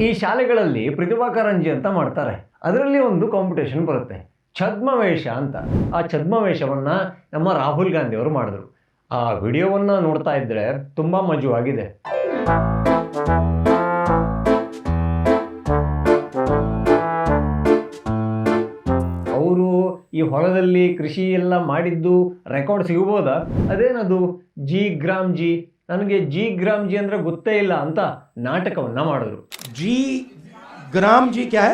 ಈ ಶಾಲೆಗಳಲ್ಲಿ ಪ್ರತಿಭಾ ಕಾರಂಜಿ ಅಂತ ಮಾಡ್ತಾರೆ. ಅದರಲ್ಲಿ ಒಂದು ಕಾಂಪಿಟೇಷನ್ ಬರುತ್ತೆ. ಛದ್ಮವೇಷ ಅಂತ. ಆ ಛದ್ಮವೇಷವನ್ನು ನಮ್ಮ ರಾಹುಲ್ ಗಾಂಧಿ ಅವರು ಮಾಡಿದ್ರು. ಆ ವಿಡಿಯೋವನ್ನು ನೋಡ್ತಾ ಇದ್ರೆ ತುಂಬ ಮಜುವಾಗಿದೆ. ಅವರು ಈ ಹೊಲದಲ್ಲಿ ಕೃಷಿ ಎಲ್ಲ ಮಾಡಿದ್ದು ರೆಕಾರ್ಡ್ ಸಿಗ್ಬೋದಾ? ಅದೇನದು? ಜಿ ಗ್ರಾಮ್ ಜಿ ನನಗೆ ಜಿ ಗ್ರಾಮ್ಜಿ ಅಂದರೆ ಗೊತ್ತೇ ಇಲ್ಲ ಅಂತ ನಾಟಕವನ್ನು ಮಾಡಿದ್ರು. ಜಿ ಗ್ರಾಮ್ಜಿ ಕ್ಯಾ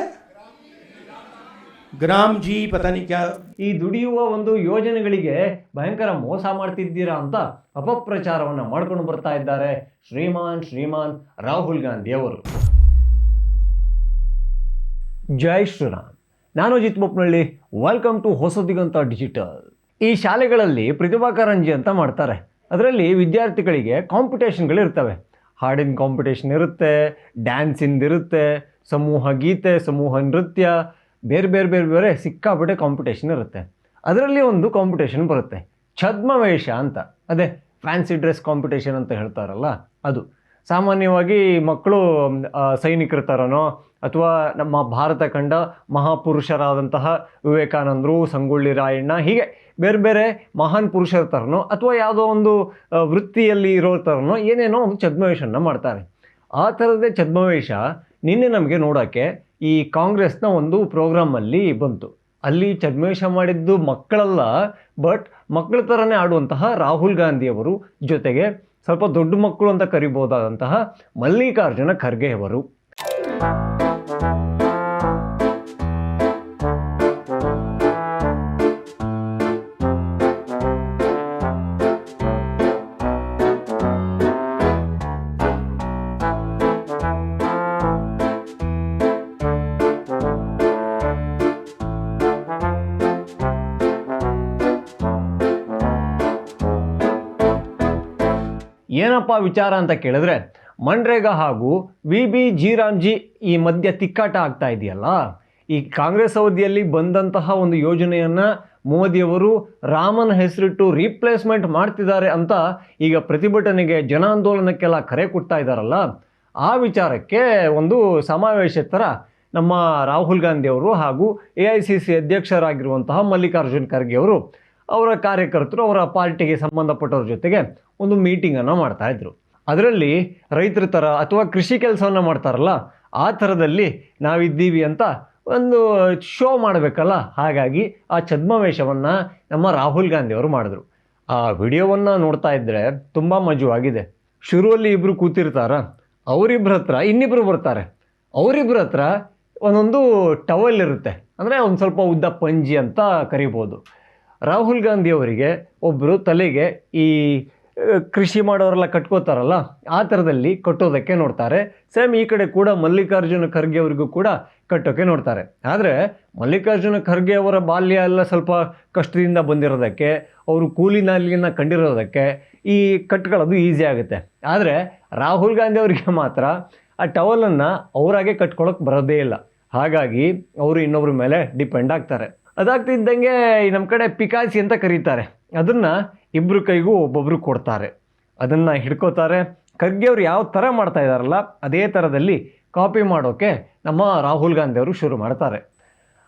ಗ್ರಾಮ್ ಜಿ ಪತನಿ ಕ್ಯಾ ಈ ದುಡಿಯುವ ಒಂದು ಯೋಜನೆಗಳಿಗೆ ಭಯಂಕರ ಮೋಸ ಮಾಡ್ತಿದ್ದೀರಾ ಅಂತ ಅಪಪ್ರಚಾರವನ್ನು ಮಾಡ್ಕೊಂಡು ಬರ್ತಾ ಇದ್ದಾರೆ ಶ್ರೀಮಾನ್ ಶ್ರೀಮಾನ್ ರಾಹುಲ್ ಗಾಂಧಿ ಅವರು. ಜೈ ಶ್ರೀರಾಮ್. ನಾನು Jith Boppanahalli welcome to Hosadiganta digital ಈ ಶಾಲೆಗಳಲ್ಲಿ ಪ್ರತಿಭಾ ಕಾರಂಜಿ ಅಂತ ಮಾಡ್ತಾರೆ. ಅದರಲ್ಲಿ ವಿದ್ಯಾರ್ಥಿಗಳಿಗೆ ಕಾಂಪಿಟೇಷನ್ಗಳು ಇರ್ತವೆ. ಹಾಡಿನ ಕಾಂಪಿಟೇಷನ್ ಇರುತ್ತೆ ಡ್ಯಾನ್ಸಿಂದ ಇರುತ್ತೆ, ಸಮೂಹ ಗೀತೆ, ಸಮೂಹ ನೃತ್ಯ, ಬೇರೆ ಬೇರೆ ಬೇರೆ ಬೇರೆ ಸಿಕ್ಕಾಪಟ್ಟೆ ಕಾಂಪಿಟೇಷನ್ ಇರುತ್ತೆ. ಅದರಲ್ಲಿ ಒಂದು ಕಾಂಪಿಟೇಷನ್ ಬರುತ್ತೆ. ಛದ್ಮವೇಷ ಅಂತ. ಅದೇ ಫ್ಯಾನ್ಸಿ ಡ್ರೆಸ್ ಕಾಂಪಿಟೇಷನ್ ಅಂತ ಹೇಳ್ತಾರಲ್ಲ ಅದು. ಸಾಮಾನ್ಯವಾಗಿ ಮಕ್ಕಳು ಸೈನಿಕರು ಥರನೋ ಅಥವಾ ನಮ್ಮ ಭಾರತ ಕಂಡ ಮಹಾಪುರುಷರಾದಂತಹ ವಿವೇಕಾನಂದರು, ಸಂಗೊಳ್ಳಿ ರಾಯಣ್ಣ, ಹೀಗೆ ಬೇರೆ ಬೇರೆ ಮಹಾನ್ ಪುರುಷರ ಥರನೋ ಅಥವಾ ಯಾವುದೋ ಒಂದು ವೃತ್ತಿಯಲ್ಲಿ ಇರೋ ಥರನೋ ಏನೇನೋ ಒಂದು ಛದ್ಮವೇಷನ ಮಾಡ್ತಾರೆ. ಆ ಥರದ್ದೇ ಛದ್ಮವೇಷ ನಿನ್ನೆ ನಮಗೆ ನೋಡೋಕ್ಕೆ ಈ ಕಾಂಗ್ರೆಸ್ನ ಒಂದು ಪ್ರೋಗ್ರಾಮಲ್ಲಿ ಬಂತು. ಅಲ್ಲಿ ಛದ್ಮವೇಷ ಮಾಡಿದ್ದು ಮಕ್ಕಳಲ್ಲ, ಬಟ್ ಮಕ್ಕಳ ಥರನೇ ಆಡುವಂತಹ ರಾಹುಲ್ ಗಾಂಧಿಯವರು ಜೊತೆಗೆ ಸ್ವಲ್ಪ ದೊಡ್ಡ ಮಕ್ಕಳು ಅಂತ ಕರಿಬೋದಾದಂತಹ ಮಲ್ಲಿಕಾರ್ಜುನ ಖರ್ಗೆ ಅವರು. ಏನಪ್ಪ ವಿಚಾರ ಅಂತ ಕೇಳಿದ್ರೆ ಮನ್ರೇಗಾ ಹಾಗೂ ವಿ ಬಿ ಜಿರಾಮ್ಜಿ ಈ ಮಧ್ಯ ತಿಕ್ಕಾಟ ಆಗ್ತಾ ಇದೆಯಲ್ಲ? ಈ ಕಾಂಗ್ರೆಸ್ ಅವಧಿಯಲ್ಲಿ ಬಂದಂತಹ ಒಂದು ಯೋಜನೆಯನ್ನು ಮೋದಿಯವರು ರಾಮನ ಹೆಸರಿಟ್ಟು ರೀಪ್ಲೇಸ್ಮೆಂಟ್ ಮಾಡ್ತಿದ್ದಾರೆ ಅಂತ ಈಗ ಪ್ರತಿಭಟನೆಗೆ ಜನಾಂದೋಲನಕ್ಕೆಲ್ಲ ಕರೆ ಕೊಡ್ತಾ ಇದ್ದಾರಲ್ಲ ಆ ವಿಚಾರಕ್ಕೆ ಒಂದು ಸಮಾವೇಶ ಥರ ನಮ್ಮ ರಾಹುಲ್ ಗಾಂಧಿ ಅವರು ಹಾಗೂ ಎ ಐ ಸಿ ಸಿ ಅಧ್ಯಕ್ಷರಾಗಿರುವಂತಹ ಮಲ್ಲಿಕಾರ್ಜುನ್ ಖರ್ಗೆ ಅವರು ಅವರ ಕಾರ್ಯಕರ್ತರು ಅವರ ಪಾರ್ಟಿಗೆ ಸಂಬಂಧಪಟ್ಟವ್ರ ಜೊತೆಗೆ ಒಂದು ಮೀಟಿಂಗನ್ನು ಮಾಡ್ತಾ ಇದ್ರು. ಅದರಲ್ಲಿ ರೈತರ ಥರ ಅಥವಾ ಕೃಷಿ ಕೆಲಸವನ್ನು ಮಾಡ್ತಾರಲ್ಲ, ಆ ಥರದಲ್ಲಿ ನಾವಿದ್ದೀವಿ ಅಂತ ಒಂದು ಶೋ ಮಾಡಬೇಕಲ್ಲ? ಹಾಗಾಗಿ ಆ ಛದ್ಮವೇಷವನ್ನು ನಮ್ಮ ರಾಹುಲ್ ಗಾಂಧಿ ಅವರು ಮಾಡಿದ್ರು. ಆ ವಿಡಿಯೋವನ್ನು ನೋಡ್ತಾ ಇದ್ದರೆ ತುಂಬ ಮಜವಾಗಿದೆ. ಶುರುವಲ್ಲಿ ಇಬ್ಬರು ಕೂತಿರ್ತಾರ ಅವರಿಬ್ಬರ ಹತ್ರ ಇನ್ನಿಬ್ಬರು ಬರ್ತಾರೆ. ಅವರಿಬ್ಬರ ಹತ್ರ ಒಂದೊಂದು ಟವಲ್ ಇರುತ್ತೆ. ಅಂದರೆ ಒಂದು ಸ್ವಲ್ಪ ಉದ್ದ ಪಂಜಿ ಅಂತ ಕರಿಬೋದು. ರಾಹುಲ್ ಗಾಂಧಿ ಅವರಿಗೆ ಒಬ್ಬರು ತಲೆಗೆ ಈ ಕೃಷಿ ಮಾಡೋರೆಲ್ಲ ಕಟ್ಕೋತಾರಲ್ಲ, ಆ ಥರದಲ್ಲಿ ಕಟ್ಟೋದಕ್ಕೆ ನೋಡ್ತಾರೆ. ಸೇಮ್ ಈ ಕಡೆ ಕೂಡ ಮಲ್ಲಿಕಾರ್ಜುನ ಖರ್ಗೆ ಅವರಿಗೂ ಕೂಡ ಕಟ್ಟೋಕ್ಕೆ ನೋಡ್ತಾರೆ. ಆದರೆ ಮಲ್ಲಿಕಾರ್ಜುನ ಖರ್ಗೆ ಅವರ ಬಾಲ್ಯ ಎಲ್ಲ ಸ್ವಲ್ಪ ಕಷ್ಟದಿಂದ ಬಂದಿರೋದಕ್ಕೆ, ಅವರು ಕೂಲಿನಾಲಿಯನ್ನು ಕಂಡಿರೋದಕ್ಕೆ ಈ ಕಟ್ಕೊಳ್ಳೋದು ಈಸಿ ಆಗುತ್ತೆ. ಆದರೆ ರಾಹುಲ್ ಗಾಂಧಿ ಅವರಿಗೆ ಮಾತ್ರ ಆ ಟವಲನ್ನು ಅವರಾಗೆ ಕಟ್ಕೊಳ್ಳೋಕೆ ಬರೋದೇ ಇಲ್ಲ. ಹಾಗಾಗಿ ಅವರು ಇನ್ನೊಬ್ಬರ ಮೇಲೆ ಡಿಪೆಂಡ್ ಆಗ್ತಾರೆ. ಅದಾಗ್ತಿದ್ದಂಗೆ ನಮ್ಮ ಕಡೆ ಪಿಕಾಸಿ ಅಂತ ಕರೀತಾರೆ. ಅದನ್ನು ಇಬ್ಬರು ಕೈಗೂ ಒಬ್ಬೊಬ್ಬರು ಕೊಡ್ತಾರೆ. ಅದನ್ನು ಹಿಡ್ಕೋತಾರೆ. ಖರ್ಗೆ ಅವರು ಯಾವ ಥರ ಮಾಡ್ತಾ ಇದ್ದಾರಲ್ಲ ಅದೇ ಥರದಲ್ಲಿ ಕಾಪಿ ಮಾಡೋಕ್ಕೆ ನಮ್ಮ ರಾಹುಲ್ ಗಾಂಧಿ ಅವರು ಶುರು ಮಾಡ್ತಾರೆ.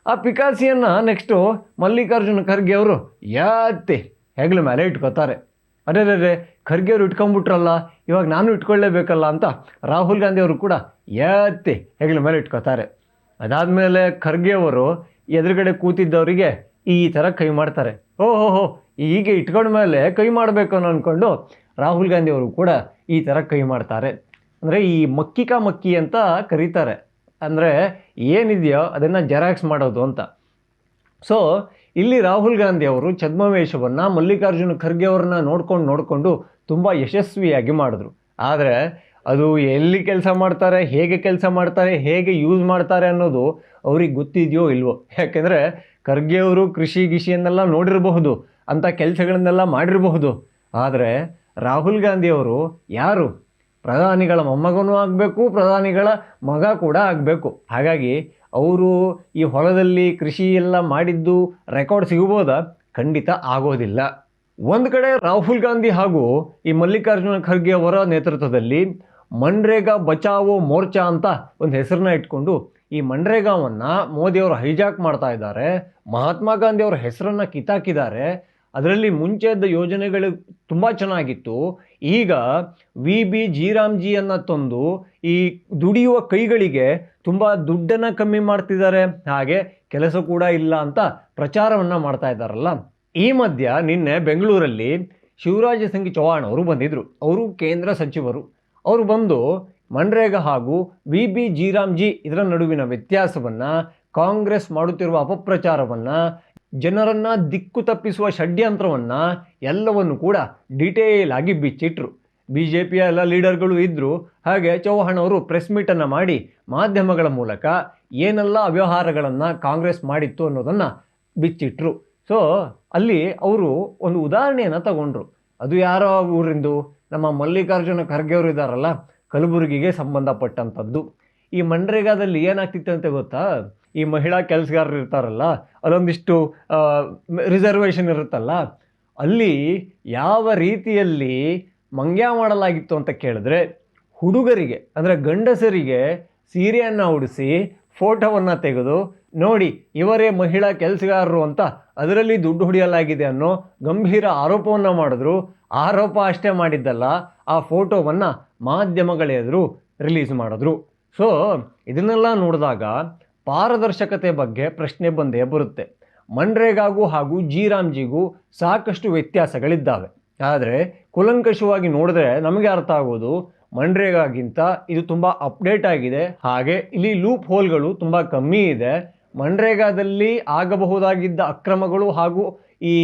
ಆ ಪಿಕಾಸಿಯನ್ನು ನೆಕ್ಸ್ಟು ಮಲ್ಲಿಕಾರ್ಜುನ ಖರ್ಗೆ ಅವರು ಯಾತ್ತೆ ಹೆಗ್ಲ ಮೇಲೆ ಇಟ್ಕೋತಾರೆ. ಅದೇ ಅದೇ ಖರ್ಗೆ ಅವರು ಇಟ್ಕೊಂಬಿಟ್ರಲ್ಲ ಇವಾಗ ನಾನು ಇಟ್ಕೊಳ್ಳೇಬೇಕಲ್ಲ ಅಂತ ರಾಹುಲ್ ಗಾಂಧಿ ಅವರು ಕೂಡ ಯಾತ್ತೆ ಹೆಗ್ಲ ಮೇಲೆ ಇಟ್ಕೋತಾರೆ. ಅದಾದಮೇಲೆ ಖರ್ಗೆ ಅವರು ಎದುರುಗಡೆ ಕೂತಿದ್ದವರಿಗೆ ಈ ಥರ ಕೈ ಮಾಡ್ತಾರೆ. ಓಹೋ ಹೀಗೆ ಇಟ್ಕೊಂಡ ಮೇಲೆ ಕೈ ಮಾಡಬೇಕು ಅಂದ್ಕೊಂಡು ರಾಹುಲ್ ಗಾಂಧಿ ಅವರು ಕೂಡ ಈ ಥರ ಕೈ ಮಾಡ್ತಾರೆ. ಅಂದರೆ ಈ ಮಕ್ಕಿಕಾ ಮಕ್ಕಿ ಅಂತ ಕರೀತಾರೆ. ಅಂದರೆ ಏನಿದೆಯೋ ಅದನ್ನು ಜೆರಾಕ್ಸ್ ಮಾಡೋದು ಅಂತ. ಸೊ ಇಲ್ಲಿ ರಾಹುಲ್ ಗಾಂಧಿ ಅವರು ಛದ್ಮವೇಷವನ್ನು ಮಲ್ಲಿಕಾರ್ಜುನ ಖರ್ಗೆ ಅವ್ರನ್ನ ನೋಡ್ಕೊಂಡು ನೋಡಿಕೊಂಡು ತುಂಬ ಯಶಸ್ವಿಯಾಗಿ ಮಾಡಿದ್ರು. ಆದರೆ ಅದು ಎಲ್ಲಿ ಕೆಲಸ ಮಾಡ್ತಾರೆ, ಹೇಗೆ ಕೆಲಸ ಮಾಡ್ತಾರೆ, ಹೇಗೆ ಯೂಸ್ ಮಾಡ್ತಾರೆ ಅನ್ನೋದು ಅವ್ರಿಗೆ ಗೊತ್ತಿದೆಯೋ ಇಲ್ವೋ? ಯಾಕೆಂದರೆ ಖರ್ಗೆ ಅವರು ಕೃಷಿ ಗಿಷಿಯನ್ನೆಲ್ಲ ನೋಡಿರಬಹುದು. ಅಂಥ ಕೆಲಸಗಳನ್ನೆಲ್ಲ ಮಾಡಿರಬಹುದು. ಆದರೆ ರಾಹುಲ್ ಗಾಂಧಿಯವರು ಯಾರು? ಪ್ರಧಾನಿಗಳ ಮೊಮ್ಮಗನೂ ಆಗಬೇಕು, ಪ್ರಧಾನಿಗಳ ಮಗ ಕೂಡ ಆಗಬೇಕು. ಹಾಗಾಗಿ ಅವರು ಈ ಹೊಲದಲ್ಲಿ ಕೃಷಿ ಎಲ್ಲ ಮಾಡಿದ್ದು ರೆಕಾರ್ಡ್ ಸಿಗ್ಬೋದಾ? ಖಂಡಿತ ಆಗೋದಿಲ್ಲ. ಒಂದು ಕಡೆ ರಾಹುಲ್ ಗಾಂಧಿ ಹಾಗೂ ಈ ಮಲ್ಲಿಕಾರ್ಜುನ ಖರ್ಗೆ ಅವರ ನೇತೃತ್ವದಲ್ಲಿ ಮನ್ರೇಗಾ ಬಚಾವೋ ಮೋರ್ಚಾ ಅಂತ ಒಂದು ಹೆಸರನ್ನ ಇಟ್ಕೊಂಡು ಈ ಮನ್ರೇಗಾವನ್ನು ಮೋದಿಯವರು ಹೈಜಾಕ್ ಮಾಡ್ತಾ ಇದ್ದಾರೆ, ಮಹಾತ್ಮ ಗಾಂಧಿ ಅವರ ಹೆಸರನ್ನು ಕಿತ್ತಾಕಿದ್ದಾರೆ ಅದರಲ್ಲಿ ಮುಂಚೆ ಇದ್ದ ಯೋಜನೆಗಳು ತುಂಬ ಚೆನ್ನಾಗಿತ್ತು. ಈಗ ವಿ ಬಿ ಜೀರಾಮ್ಜಿಯನ್ನು ತಂದು ಈ ದುಡಿಯುವ ಕೈಗಳಿಗೆ ತುಂಬ ದುಡ್ಡನ್ನು ಕಮ್ಮಿ ಮಾಡ್ತಿದ್ದಾರೆ. ಹಾಗೆ ಕೆಲಸ ಕೂಡ ಇಲ್ಲ ಅಂತ ಪ್ರಚಾರವನ್ನು ಮಾಡ್ತಾ ಇದ್ದಾರಲ್ಲ. ಈ ಮಧ್ಯ ನಿನ್ನೆ ಬೆಂಗಳೂರಲ್ಲಿ ಶಿವರಾಜ ಸಿಂಗ್ ಚೌಹಾಣ್ ಅವರು ಬಂದಿದ್ದರು ಅವರು ಕೇಂದ್ರ ಸಚಿವರು. ಅವರು ಬಂದು ಮನ್ರೇಗಾ ಹಾಗೂ ವಿ ಬಿ ಜೀರಾಮ್ಜಿ ಇದರ ನಡುವಿನ ವ್ಯತ್ಯಾಸವನ್ನು ಕಾಂಗ್ರೆಸ್ ಮಾಡುತ್ತಿರುವ ಅಪಪ್ರಚಾರವನ್ನು ಜನರನ್ನು ದಿಕ್ಕು ತಪ್ಪಿಸುವ ಷಡ್ಯಂತ್ರವನ್ನು ಎಲ್ಲವನ್ನು ಕೂಡ ಡಿಟೇಲ್ ಆಗಿ ಬಿಚ್ಚಿಟ್ರು. ಬಿ ಜೆ ಪಿಯ ಎಲ್ಲ ಲೀಡರ್ಗಳು ಇದ್ದರು ಹಾಗೆ ಚೌಹಾಣ್ ಅವರು ಪ್ರೆಸ್ ಮೀಟನ್ನು ಮಾಡಿ ಮಾಧ್ಯಮಗಳ ಮೂಲಕ ಏನೆಲ್ಲ ಅವ್ಯವಹಾರಗಳನ್ನು ಕಾಂಗ್ರೆಸ್ ಮಾಡಿತ್ತು ಅನ್ನೋದನ್ನು ಬಿಚ್ಚಿಟ್ರು. ಸೊ ಅಲ್ಲಿ ಅವರು ಒಂದು ಉದಾಹರಣೆಯನ್ನು ತಗೊಂಡ್ರು. ಅದು ಯಾರೋ ಊರಿಂದು? ನಮ್ಮ ಮಲ್ಲಿಕಾರ್ಜುನ ಖರ್ಗೆ ಅವರು ಇದ್ದಾರಲ್ಲ, ಕಲಬುರಗಿಗೆ ಸಂಬಂಧಪಟ್ಟಂಥದ್ದು. ಈ ಮನ್ರೇಗಾದಲ್ಲಿ ಏನಾಗ್ತಿತ್ತು ಅಂತ ಗೊತ್ತಾ? ಈ ಮಹಿಳಾ ಕೆಲಸಗಾರರು ಇರ್ತಾರಲ್ಲ, ಅಲ್ಲೊಂದಿಷ್ಟು ರಿಸರ್ವೇಷನ್ ಇರುತ್ತಲ್ಲ, ಅಲ್ಲಿ ಯಾವ ರೀತಿಯಲ್ಲಿ ಮಂಗ್ಯ ಮಾಡಲಾಗಿತ್ತು ಅಂತ ಕೇಳಿದ್ರೆ, ಹುಡುಗರಿಗೆ, ಅಂದರೆ ಗಂಡಸರಿಗೆ ಸೀರೆಯನ್ನು ಉಡಿಸಿ ಫೋಟೋವನ್ನು ತೆಗೆದು, ನೋಡಿ, ಇವರೇ ಮಹಿಳಾ ಕೆಲಸಗಾರರು ಅಂತ ಅದರಲ್ಲಿ ದುಡ್ಡು ಹೊಡೆಯಲಾಗಿದೆ ಅನ್ನೋ ಗಂಭೀರ ಆರೋಪವನ್ನು ಮಾಡಿದ್ರು. ಆರೋಪ ಅಷ್ಟೇ ಮಾಡಿದ್ದಲ್ಲ, ಆ ಫೋಟೋವನ್ನು ಮಾಧ್ಯಮಗಳೆದುರು ರಿಲೀಸ್ ಮಾಡಿದ್ರು. ಸೊ ಇದನ್ನೆಲ್ಲ ನೋಡಿದಾಗ ಪಾರದರ್ಶಕತೆ ಬಗ್ಗೆ ಪ್ರಶ್ನೆ ಬಂದೇ ಬರುತ್ತೆ. ಮನ್ರೇಗಾಗೂ ಹಾಗೂ ಜಿರಾಮ್ಜಿಗೂ ಸಾಕಷ್ಟು ವ್ಯತ್ಯಾಸಗಳಿದ್ದಾವೆ. ಆದರೆ ಕುಲಂಕಷವಾಗಿ ನೋಡಿದ್ರೆ ನಮಗೆ ಅರ್ಥ ಆಗೋದು ಮನ್ರೇಗಾಗಿಂತ ಇದು ತುಂಬ ಅಪ್ಡೇಟ್ ಆಗಿದೆ. ಹಾಗೆ ಇಲ್ಲಿ ಲೂಪ್ ಹೋಲ್ಗಳು ತುಂಬ ಕಮ್ಮಿ ಇದೆ. ಮಂಡ್ರೇಗಾದಲ್ಲಿ ಆಗಬಹುದಾಗಿದ್ದ ಅಕ್ರಮಗಳು ಹಾಗೂ ಈ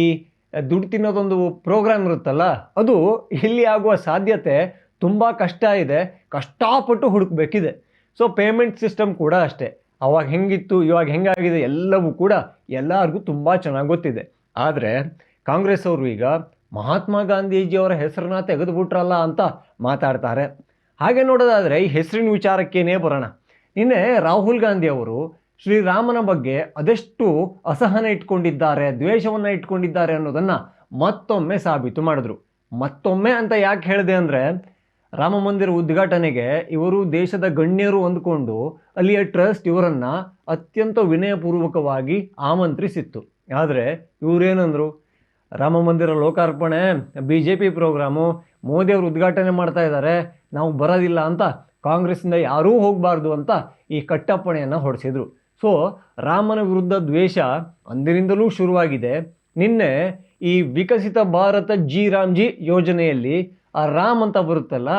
ದುಡ್ಡು ತಿನ್ನೋದೊಂದು ಪ್ರೋಗ್ರಾಮ್ ಇರುತ್ತಲ್ಲ, ಅದು ಇಲ್ಲಿ ಆಗುವ ಸಾಧ್ಯತೆ ತುಂಬ ಕಷ್ಟ ಇದೆ. ಕಷ್ಟಪಟ್ಟು ಹುಡುಕಬೇಕಿದೆ. ಸೊ ಪೇಮೆಂಟ್ ಸಿಸ್ಟಮ್ ಕೂಡ ಅಷ್ಟೇ. ಅವಾಗ ಹೆಂಗಿತ್ತು, ಇವಾಗ ಹೆಂಗಾಗಿದೆ ಎಲ್ಲವೂ ಕೂಡ ಎಲ್ಲರಿಗೂ ತುಂಬ ಚೆನ್ನಾಗಿ ಗೊತ್ತಿದೆ. ಆದರೆ ಕಾಂಗ್ರೆಸ್ ಅವರು ಈಗ ಮಹಾತ್ಮ ಗಾಂಧೀಜಿಯವರ ಹೆಸರನ್ನ ತೆಗೆದುಬಿಟ್ರಲ್ಲ ಅಂತ ಮಾತಾಡ್ತಾರೆ. ಹಾಗೆ ನೋಡೋದಾದರೆ ಈ ಹೆಸರಿನ ವಿಚಾರಕ್ಕೇನೇ ಬರೋಣ. ನಿನ್ನೆ ರಾಹುಲ್ ಗಾಂಧಿ ಅವರು ಶ್ರೀರಾಮನ ಬಗ್ಗೆ ಅದೆಷ್ಟು ಅಸಹನ ಇಟ್ಕೊಂಡಿದ್ದಾರೆ, ದ್ವೇಷವನ್ನು ಇಟ್ಕೊಂಡಿದ್ದಾರೆ ಅನ್ನೋದನ್ನು ಮತ್ತೊಮ್ಮೆ ಸಾಬೀತು ಮಾಡಿದ್ರು. ಮತ್ತೊಮ್ಮೆ ಅಂತ ಯಾಕೆ ಹೇಳಿದೆ ಅಂದರೆ ರಾಮ ಮಂದಿರ ಉದ್ಘಾಟನೆಗೆ ಇವರು ದೇಶದ ಗಣ್ಯರು ಅಂದ್ಕೊಂಡು ಅಲ್ಲಿಯ ಟ್ರಸ್ಟ್ ಇವರನ್ನು ಅತ್ಯಂತ ವಿನಯಪೂರ್ವಕವಾಗಿ ಆಮಂತ್ರಿಸಿತ್ತು. ಆದರೆ ಇವರೇನಂದರು? ರಾಮ ಮಂದಿರ ಲೋಕಾರ್ಪಣೆ ಬಿ ಜೆ ಪಿ ಪ್ರೋಗ್ರಾಮು ಮೋದಿಯವರು ಉದ್ಘಾಟನೆ ಮಾಡ್ತಾ ಇದ್ದಾರೆ ನಾವು ಬರೋದಿಲ್ಲ ಅಂತ ಕಾಂಗ್ರೆಸ್ನಿಂದ ಯಾರೂ ಹೋಗಬಾರ್ದು ಅಂತ ಈ ಕಟ್ಟಪ್ಪಣೆಯನ್ನು ಹೊಡೆಸಿದರು. ಸೊ, ರಾಮನ ವಿರುದ್ಧ ದ್ವೇಷ ಅಂದಿನಿಂದಲೂ ಶುರುವಾಗಿದೆ. ನಿನ್ನೆ ಈ ವಿಕಸಿತ ಭಾರತ ಜಿ ರಾಮ್ಜಿ ಯೋಜನೆಯಲ್ಲಿ ಆ ರಾಮ್ ಅಂತ ಬರುತ್ತಲ್ಲ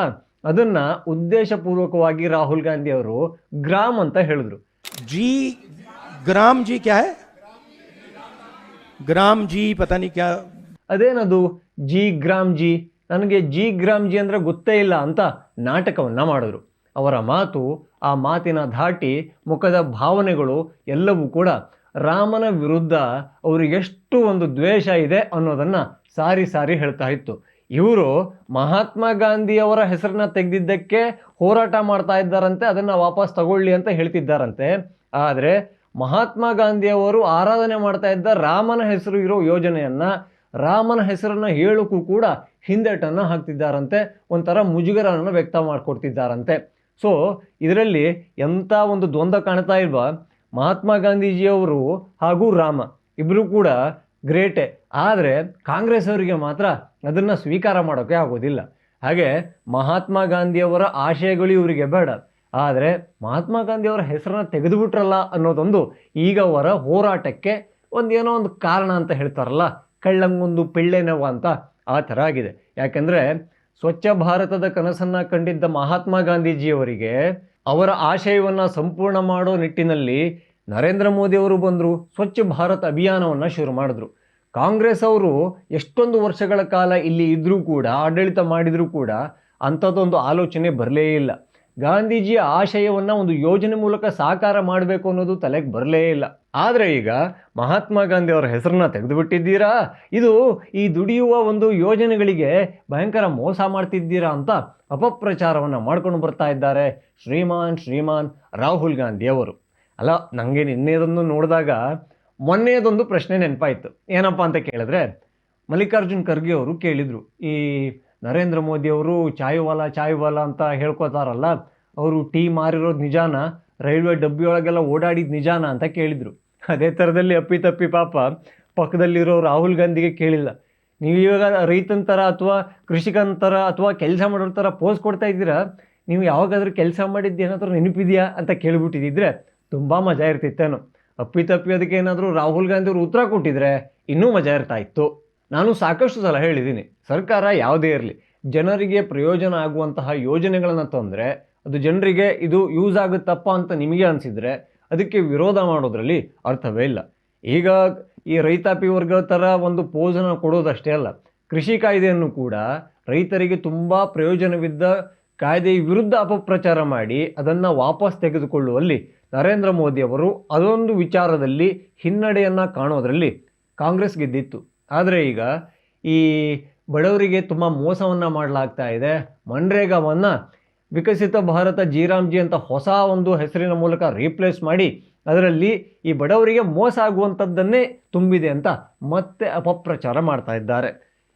ಅದನ್ನು ಉದ್ದೇಶಪೂರ್ವಕವಾಗಿ ರಾಹುಲ್ ಗಾಂಧಿ ಅವರು ಗ್ರಾಮ್ ಅಂತ ಹೇಳಿದ್ರು. ಜಿ ಗ್ರಾಮ್ ಜಿ ಕ್ಯಾ ಗ್ರಾಮ್ ಜಿ ಪತಾನಿ ಕ್ಯಾ? ಅದೇನದು? G gram G? ನನಗೆ ಜಿ ಗ್ರಾಮ್ ಜಿ ಅಂದರೆ ಗೊತ್ತೇ ಇಲ್ಲ ಅಂತ ನಾಟಕವನ್ನು ಮಾಡಿದ್ರು. ಅವರ ಮಾತು ಆ ಮಾತಿನ ದಾಟಿ ಮುಖದ ಭಾವನೆಗಳು ಎಲ್ಲವೂ ಕೂಡ ರಾಮನ ವಿರುದ್ಧ ಅವರಿಗೆಷ್ಟು ಒಂದು ದ್ವೇಷ ಇದೆ ಅನ್ನೋದನ್ನು ಸಾರಿ ಸಾರಿ ಹೇಳ್ತಾ ಇತ್ತು. ಇವರು ಮಹಾತ್ಮ ಗಾಂಧಿಯವರ ಹೆಸರನ್ನ ತೆಗೆದಿದ್ದಕ್ಕೆ ಹೋರಾಟ ಮಾಡ್ತಾ ಇದ್ದಾರಂತೆ, ಅದನ್ನು ವಾಪಸ್ ತಗೊಳ್ಳಿ ಅಂತ ಹೇಳ್ತಿದ್ದಾರಂತೆ. ಆದರೆ ಮಹಾತ್ಮ ಗಾಂಧಿಯವರು ಆರಾಧನೆ ಮಾಡ್ತಾ ಇದ್ದ ರಾಮನ ಹೆಸರು ಇರೋ ಯೋಜನೆಯನ್ನು, ರಾಮನ ಹೆಸರನ್ನು ಹೇಳೋಕ್ಕೂ ಕೂಡ ಹಿಂದೆಟನ್ನು ಹಾಕ್ತಿದ್ದಾರಂತೆ. ಒಂಥರ ಮುಜುಗರವನ್ನು ವ್ಯಕ್ತ ಮಾಡಿಕೊಡ್ತಿದ್ದಾರಂತೆ. ಸೊ ಇದರಲ್ಲಿ ಎಂಥ ಒಂದು ದ್ವಂದ್ವ ಕಾಣ್ತಾ ಇಲ್ವಾ? ಮಹಾತ್ಮ ಗಾಂಧೀಜಿಯವರು ಹಾಗೂ ರಾಮ ಇಬ್ಬರೂ ಕೂಡ ಗ್ರೇಟೆ. ಆದರೆ ಕಾಂಗ್ರೆಸ್ ಅವರಿಗೆ ಮಾತ್ರ ಅದನ್ನು ಸ್ವೀಕಾರ ಮಾಡೋಕ್ಕೆ ಆಗೋದಿಲ್ಲ. ಹಾಗೆ ಮಹಾತ್ಮ ಗಾಂಧಿಯವರ ಆಶಯಗಳು ಇವರಿಗೆ ಬೇಡ. ಆದರೆ ಮಹಾತ್ಮ ಗಾಂಧಿಯವರ ಹೆಸರನ್ನ ತೆಗೆದುಬಿಟ್ರಲ್ಲ ಅನ್ನೋದೊಂದು ಈಗ ಅವರ ಹೋರಾಟಕ್ಕೆ ಒಂದೇನೋ ಒಂದು ಕಾರಣ ಅಂತ ಹೇಳ್ತಾರಲ್ಲ, ಕಳ್ಳಂಗೊಂದು ಪಿಳ್ಳೆನವ ಅಂತ ಆ ಥರ ಆಗಿದೆ. ಯಾಕೆಂದರೆ ಸ್ವಚ್ಛ ಭಾರತದ ಕನಸನ್ನು ಕಂಡಿದ್ದ ಮಹಾತ್ಮ ಗಾಂಧೀಜಿಯವರಿಗೆ ಅವರ ಆಶಯವನ್ನು ಸಂಪೂರ್ಣ ಮಾಡೋ ನಿಟ್ಟಿನಲ್ಲಿ ನರೇಂದ್ರ ಮೋದಿಯವರು ಬಂದರು, ಸ್ವಚ್ಛ ಭಾರತ್ ಅಭಿಯಾನವನ್ನು ಶುರು ಮಾಡಿದ್ರು. ಕಾಂಗ್ರೆಸ್ ಅವರು ಎಷ್ಟೊಂದು ವರ್ಷಗಳ ಕಾಲ ಇಲ್ಲಿ ಇದ್ದರೂ ಕೂಡ, ಆಡಳಿತ ಮಾಡಿದರೂ ಕೂಡ ಅಂಥದ್ದೊಂದು ಆಲೋಚನೆ ಬರಲೇ ಇಲ್ಲ. ಗಾಂಧೀಜಿಯ ಆಶಯವನ್ನು ಒಂದು ಯೋಜನೆ ಮೂಲಕ ಸಾಕಾರ ಮಾಡಬೇಕು ಅನ್ನೋದು ತಲೆಗೆ ಬರಲೇ ಇಲ್ಲ. ಆದರೆ ಈಗ ಮಹಾತ್ಮ ಗಾಂಧಿ ಅವರ ಹೆಸರನ್ನ ತೆಗೆದುಬಿಟ್ಟಿದ್ದೀರಾ? ಇದು ಈ ದುಡಿಯುವ ಒಂದು ಯೋಜನೆಗಳಿಗೆ ಭಯಂಕರ ಮೋಸ ಮಾಡ್ತಿದ್ದೀರಾ ಅಂತ ಅಪಪ್ರಚಾರವನ್ನು ಮಾಡ್ಕೊಂಡು ಬರ್ತಾ ಇದ್ದಾರೆ ಶ್ರೀಮಾನ್ ಶ್ರೀಮಾನ್ ರಾಹುಲ್ ಗಾಂಧಿ ಅವರು. ಅಲ್ಲ ನನಗೆ ನಿನ್ನೆದೊಂದು ನೋಡಿದಾಗ ಮೊನ್ನೆಯದೊಂದು ಪ್ರಶ್ನೆ ನೆನಪಾಯಿತು. ಏನಪ್ಪ ಅಂತ ಕೇಳಿದ್ರೆ, ಮಲ್ಲಿಕಾರ್ಜುನ್ ಖರ್ಗೆ ಅವರು ಕೇಳಿದರು. ಈ ನರೇಂದ್ರ ಮೋದಿ ಅವರು ಚಾಯುವಾಲ ಚಾಯುವಾಲ ಅಂತ ಹೇಳ್ಕೊತಾರಲ್ಲ, ಅವರು ಟೀ ಮಾರಿರೋದು ನಿಜಾನ, ರೈಲ್ವೆ ಡಬ್ಬಿಯೊಳಗೆಲ್ಲ ಓಡಾಡಿದ ನಿಜಾನ ಅಂತ ಕೇಳಿದರು. ಅದೇ ಥರದಲ್ಲಿ ಅಪ್ಪಿತಪ್ಪಿ ಪಾಪ ಪಕ್ಕದಲ್ಲಿರೋ ರಾಹುಲ್ ಗಾಂಧಿಗೆ ಕೇಳಿಲ್ಲ. ನೀವು ಇವಾಗ ರೈತನ ಥರ ಅಥವಾ ಕೃಷಿಕನ ಥರ ಅಥವಾ ಕೆಲಸ ಮಾಡೋರ ಥರ ಪೋಸ್ ಕೊಡ್ತಾ ಇದ್ದೀರಾ? ನೀವು ಯಾವಾಗಾದರೂ ಕೆಲಸ ಮಾಡಿದ್ದು ಏನಾದರೂ ನೆನಪಿದೆಯಾ? ಅಂತ ಕೇಳಿಬಿಟ್ಟಿದ್ದಿದ್ರೆ ತುಂಬ ಮಜಾ ಇರ್ತಿತ್ತೇನೋ ಅಪ್ಪಿತಪ್ಪಿ ಅದಕ್ಕೆ ಏನಾದರೂ ರಾಹುಲ್ ಗಾಂಧಿ ಅವರು ಉತ್ತರ ಕೊಟ್ಟಿದ್ರೆ ಇನ್ನೂ ಮಜಾ ಇರ್ತಾ ಇತ್ತು. ನಾನು ಸಾಕಷ್ಟು ಸಲ ಹೇಳಿದ್ದೀನಿ ಸರ್ಕಾರ ಯಾವುದೇ ಇರಲಿ, ಜನರಿಗೆ ಪ್ರಯೋಜನ ಆಗುವಂತಹ ಯೋಜನೆಗಳನ್ನು ತಂದರೆ, ಅದು ಜನರಿಗೆ ಇದು ಯೂಸ್ ಆಗುತ್ತಪ್ಪ ಅಂತ ನಿಮಗೆ ಅನಿಸಿದರೆ ಅದಕ್ಕೆ ವಿರೋಧ ಮಾಡೋದ್ರಲ್ಲಿ ಅರ್ಥವೇ ಇಲ್ಲ. ಈಗ ಈ ರೈತಾಪಿ ವರ್ಗ ಥರ ಒಂದು ಪೋಸನ್ನು ಕೊಡೋದಷ್ಟೇ ಅಲ್ಲ, ಕೃಷಿ ಕಾಯ್ದೆಯನ್ನು ಕೂಡ ರೈತರಿಗೆ ತುಂಬ ಪ್ರಯೋಜನವಿದ್ದ ಕಾಯ್ದೆಯ ವಿರುದ್ಧ ಅಪಪ್ರಚಾರ ಮಾಡಿ ಅದನ್ನು ವಾಪಸ್ ತೆಗೆದುಕೊಳ್ಳುವಲ್ಲಿ ನರೇಂದ್ರ ಮೋದಿ ಅವರು ಅದೊಂದು ವಿಚಾರದಲ್ಲಿ ಹಿನ್ನಡೆಯನ್ನು ಕಾಣೋದರಲ್ಲಿ ಕಾಂಗ್ರೆಸ್ ಗೆದ್ದಿತ್ತು. ಆದರೆ ಈಗ ಈ ಬಡವರಿಗೆ ತುಂಬ ಮೋಸವನ್ನು ಮಾಡಲಾಗ್ತಾ ಇದೆ. ಮನ್ರೇಗಾವನ್ನು ವಿಕಸಿತ ಭಾರತ ಜೀರಾಮ್ಜಿ ಅಂತ ಹೊಸ ಒಂದು ಹೆಸರಿನ ಮೂಲಕ ರೀಪ್ಲೇಸ್ ಮಾಡಿ ಅದರಲ್ಲಿ ಈ ಬಡವರಿಗೆ ಮೋಸ ಆಗುವಂಥದ್ದನ್ನೇ ತುಂಬಿದೆ ಅಂತ ಮತ್ತೆ ಅಪಪ್ರಚಾರ ಮಾಡ್ತಾ ಇದ್ದಾರೆ.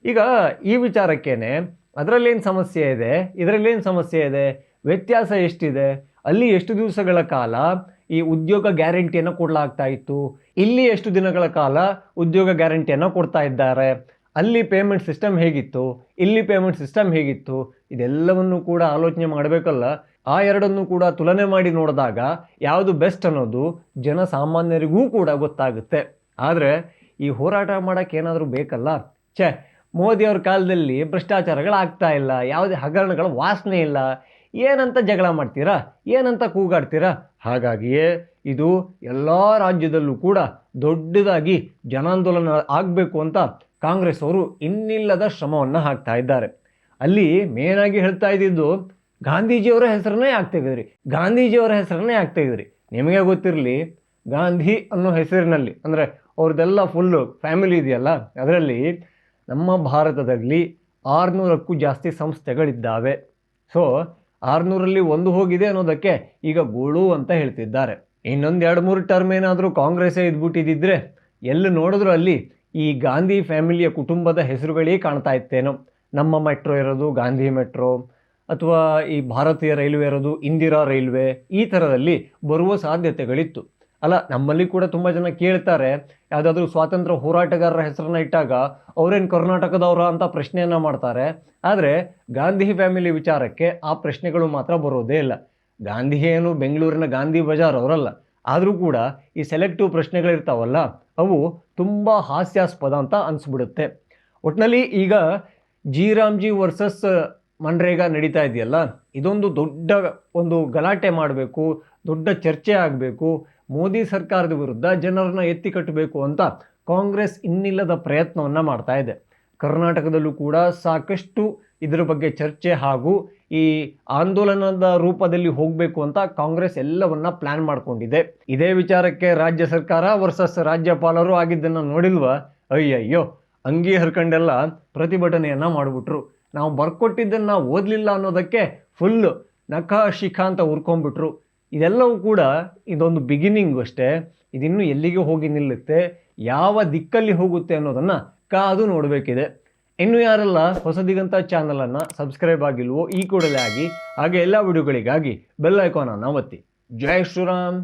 ಈಗ ಈ ವಿಚಾರಕ್ಕೇನೆ ಅದರಲ್ಲೇನು ಸಮಸ್ಯೆ ಇದೆ? ಇದರಲ್ಲೇನು ಸಮಸ್ಯೆ ಇದೆ? ವ್ಯತ್ಯಾಸ ಎಷ್ಟಿದೆ? ಅಲ್ಲಿ ಎಷ್ಟು ದಿವಸಗಳ ಕಾಲ ಈ ಉದ್ಯೋಗ ಗ್ಯಾರಂಟಿಯನ್ನು ಕೊಡಲಾಗ್ತಾ ಇತ್ತು? ಇಲ್ಲಿ ಎಷ್ಟು ದಿನಗಳ ಕಾಲ ಉದ್ಯೋಗ ಗ್ಯಾರಂಟಿಯನ್ನು ಕೊಡ್ತಾ ಇದ್ದಾರೆ? ಅಲ್ಲಿ ಪೇಮೆಂಟ್ ಸಿಸ್ಟಮ್ ಹೇಗಿತ್ತು? ಇಲ್ಲಿ ಪೇಮೆಂಟ್ ಸಿಸ್ಟಮ್ ಹೇಗಿತ್ತು? ಇದೆಲ್ಲವನ್ನು ಕೂಡ ಆಲೋಚನೆ ಮಾಡಬೇಕಲ್ಲ. ಆ ಎರಡನ್ನು ಕೂಡ ತುಲನೆ ಮಾಡಿ ನೋಡಿದಾಗ ಯಾವುದು ಬೆಸ್ಟ್ ಅನ್ನೋದು ಜನಸಾಮಾನ್ಯರಿಗೂ ಕೂಡ ಗೊತ್ತಾಗುತ್ತೆ. ಆದರೆ ಈ ಹೋರಾಟ ಮಾಡೋಕ್ಕೆ ಏನಾದರೂ ಬೇಕಲ್ಲ? ಛೇ, ಮೋದಿಯವ್ರ ಕಾಲದಲ್ಲಿ ಕಾಲದಲ್ಲಿ ಭ್ರಷ್ಟಾಚಾರಗಳಾಗ್ತಾ ಇಲ್ಲ. ಯಾವುದೇ ಹಗರಣಗಳ ವಾಸನೆ ಇಲ್ಲ. ಏನಂತ ಜಗಳ ಮಾಡ್ತೀರಾ? ಏನಂತ ಕೂಗಾಡ್ತೀರಾ? ಹಾಗಾಗಿಯೇ ಇದು ಎಲ್ಲ ರಾಜ್ಯದಲ್ಲೂ ಕೂಡ ದೊಡ್ಡದಾಗಿ ಜನಾಂದೋಲನ ಆಗಬೇಕು ಅಂತ ಕಾಂಗ್ರೆಸ್ ಅವರು ಇನ್ನಿಲ್ಲದ ಶ್ರಮವನ್ನು ಹಾಕ್ತಾ ಇದ್ದಾರೆ. ಅಲ್ಲಿ ಮೇನಾಗಿ ಹೇಳ್ತಾ ಇದ್ದಿದ್ದು ಗಾಂಧೀಜಿಯವರ ಹೆಸರನ್ನೇ ಆಗ್ತಾಯಿದ್ರಿ ಗಾಂಧೀಜಿಯವರ ಹೆಸರನ್ನೇ ಆಗ್ತಾಯಿದ್ರಿ ನಿಮಗೆ ಗೊತ್ತಿರಲಿ, ಗಾಂಧಿ ಅನ್ನೋ ಹೆಸರಿನಲ್ಲಿ, ಅಂದರೆ ಅವ್ರದ್ದೆಲ್ಲ ಫುಲ್ಲು ಫ್ಯಾಮಿಲಿ ಇದೆಯಲ್ಲ, ಅದರಲ್ಲಿ ನಮ್ಮ ಭಾರತದಲ್ಲಿ ಆರುನೂರಕ್ಕೂ ಜಾಸ್ತಿ ಸಂಸ್ಥೆಗಳಿದ್ದಾವೆ. ಸೊ ಆರುನೂರಲ್ಲಿ ಒಂದು ಹೋಗಿದೆ ಅನ್ನೋದಕ್ಕೆ ಈಗ ಗೋಳು ಅಂತ ಹೇಳ್ತಿದ್ದಾರೆ. ಇನ್ನೊಂದು ಎರಡು ಮೂರು ಟರ್ಮ್ ಏನಾದರೂ ಕಾಂಗ್ರೆಸ್ಸೇ ಇದ್ಬಿಟ್ಟಿದ್ದಿದ್ರೆ ಎಲ್ಲಿ ನೋಡಿದ್ರೂ ಅಲ್ಲಿ ಈ ಗಾಂಧಿ ಫ್ಯಾಮಿಲಿಯ ಕುಟುಂಬದ ಹೆಸರುಗಳೇ ಕಾಣ್ತಾ ಇತ್ತೇನೋ. ನಮ್ಮ ಮೆಟ್ರೋ ಇರೋದು ಗಾಂಧಿ ಮೆಟ್ರೋ ಅಥವಾ ಈ ಭಾರತೀಯ ರೈಲ್ವೆ ಇರೋದು ಇಂದಿರಾ ರೈಲ್ವೆ, ಈ ಥರದಲ್ಲಿ ಬರುವ ಸಾಧ್ಯತೆಗಳಿತ್ತು. ಅಲ್ಲ, ನಮ್ಮಲ್ಲಿ ಕೂಡ ತುಂಬ ಜನ ಕೇಳ್ತಾರೆ, ಯಾವುದಾದ್ರೂ ಸ್ವಾತಂತ್ರ್ಯ ಹೋರಾಟಗಾರರ ಹೆಸರನ್ನ ಇಟ್ಟಾಗ ಅವರೇನು ಕರ್ನಾಟಕದವರ ಅಂತ ಪ್ರಶ್ನೆಯನ್ನು ಮಾಡ್ತಾರೆ. ಆದರೆ ಗಾಂಧಿ ಫ್ಯಾಮಿಲಿ ವಿಚಾರಕ್ಕೆ ಆ ಪ್ರಶ್ನೆಗಳು ಮಾತ್ರ ಬರೋದೇ ಇಲ್ಲ. ಗಾಂಧಿ ಏನು ಬೆಂಗಳೂರಿನ ಗಾಂಧಿ ಬಜಾರ್ ಅವರಲ್ಲ, ಆದರೂ ಕೂಡ ಈ ಸೆಲೆಕ್ಟಿವ್ ಪ್ರಶ್ನೆಗಳಿರ್ತಾವಲ್ಲ, ಅವು ತುಂಬ ಹಾಸ್ಯಾಸ್ಪದ ಅಂತ ಅನಿಸ್ಬಿಡುತ್ತೆ. ಒಟ್ಟಿನಲ್ಲಿ ಈಗ ಜಿ ರಾಮ್ಜಿ ವರ್ಸಸ್ ಮನ್ರೇಗಾ ನಡೀತಾ ಇದೆಯಲ್ಲ, ಇದೊಂದು ದೊಡ್ಡ ಒಂದು ಗಲಾಟೆ ಮಾಡಬೇಕು, ದೊಡ್ಡ ಚರ್ಚೆ ಆಗಬೇಕು ಮೋದಿ ಸರ್ಕಾರದ ವಿರುದ್ಧ ಜನರನ್ನು ಎತ್ತಿ ಕಟ್ಟಬೇಕು ಅಂತ ಕಾಂಗ್ರೆಸ್ ಇನ್ನಿಲ್ಲದ ಪ್ರಯತ್ನವನ್ನು ಮಾಡ್ತಾ ಇದೆ. ಕರ್ನಾಟಕದಲ್ಲೂ ಕೂಡ ಸಾಕಷ್ಟು ಇದರ ಬಗ್ಗೆ ಚರ್ಚೆ ಹಾಗೂ ಈ ಆಂದೋಲನದ ರೂಪದಲ್ಲಿ ಹೋಗಬೇಕು ಅಂತ ಕಾಂಗ್ರೆಸ್ ಎಲ್ಲವನ್ನ ಪ್ಲಾನ್ ಮಾಡಿಕೊಂಡಿದೆ. ಇದೇ ವಿಚಾರಕ್ಕೆ ರಾಜ್ಯ ಸರ್ಕಾರ ವರ್ಸಸ್ ರಾಜ್ಯಪಾಲರು ಆಗಿದ್ದನ್ನು ನೋಡಿಲ್ವಾ? ಅಯ್ಯಯ್ಯೋ, ಅಂಗಿ ಹರ್ಕಂಡೆಲ್ಲ ಪ್ರತಿಭಟನೆಯನ್ನು ಮಾಡಿಬಿಟ್ರು. ನಾವು ಬರ್ಕೊಟ್ಟಿದ್ದನ್ನು ಓದಲಿಲ್ಲ ಅನ್ನೋದಕ್ಕೆ ಫುಲ್ ನಖ ಶಿಖ ಅಂತ ಹುರ್ಕೊಂಡ್ಬಿಟ್ರು. ಇದೆಲ್ಲವೂ ಕೂಡ ಇದೊಂದು ಬಿಗಿನಿಂಗ್ ಅಷ್ಟೇ. ಇದಿನ್ನೂ ಎಲ್ಲಿಗೆ ಹೋಗಿ ನಿಲ್ಲುತ್ತೆ, ಯಾವ ದಿಕ್ಕಲ್ಲಿ ಹೋಗುತ್ತೆ ಅನ್ನೋದನ್ನು ಕಾದು ನೋಡಬೇಕಿದೆ. ಇನ್ನು ಯಾರೆಲ್ಲ ಹೊಸದಿಗಂತ ಚಾನಲನ್ನು ಸಬ್ಸ್ಕ್ರೈಬ್ ಆಗಿಲ್ವೋ ಈ ಕೂಡಲೇ ಆಗಿ, ಹಾಗೆ ಎಲ್ಲ ವಿಡಿಯೋಗಳಿಗಾಗಿ ಬೆಲ್ ಐಕಾನನ್ನು ಒತ್ತಿ. ಜೈ ಶ್ರೀರಾಮ್.